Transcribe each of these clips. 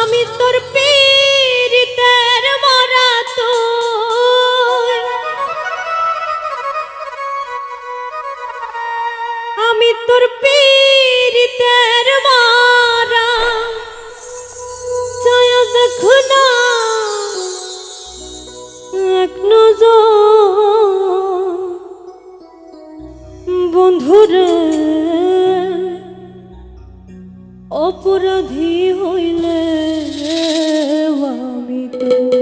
আমি তোর পীড়িতের মরা তো আমি তোর পীড়িতের অপরাধী হইলে আমি তো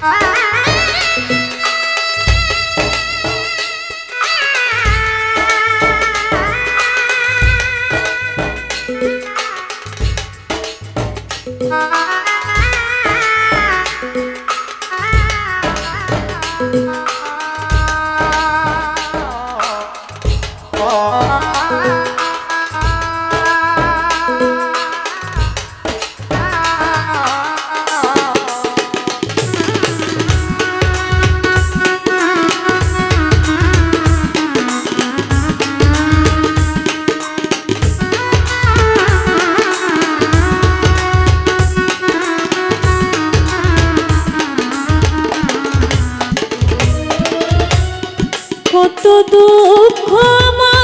Ah! কত দুঃখ আমার।